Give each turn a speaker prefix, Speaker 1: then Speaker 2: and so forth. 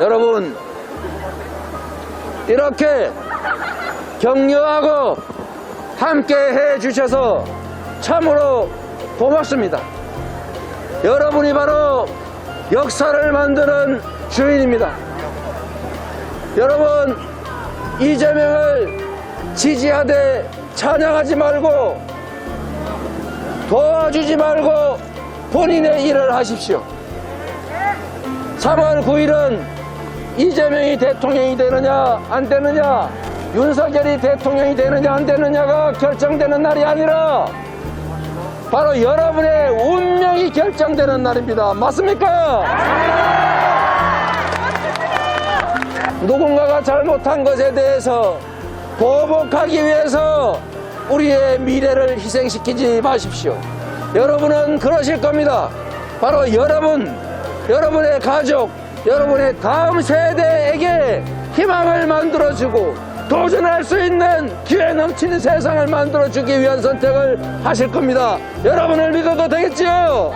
Speaker 1: 여러분, 이렇게 격려하고 함께 해 주셔서 참으로 고맙습니다. 여러분이 바로 역사를 만드는 주인입니다. 여러분, 이재명을 지지하되 찬양하지 말고 도와주지 말고 본인의 일을 하십시오. 3월 9일은 이재명이 대통령이 되느냐 안 되느냐 윤석열이 대통령이 되느냐 안 되느냐가 결정되는 날이 아니라 바로 여러분의 운명이 결정되는 날입니다. 맞습니까? 누군가가 잘못한 것에 대해서 보복하기 위해서 우리의 미래를 희생시키지 마십시오. 여러분은 그러실 겁니다. 바로 여러분, 여러분의 가족, 여러분의 다음 세대에게 희망을 만들어주고 도전할 수 있는 기회 넘치는 세상을 만들어주기 위한 선택을 하실 겁니다. 여러분을 믿어도 되겠지요?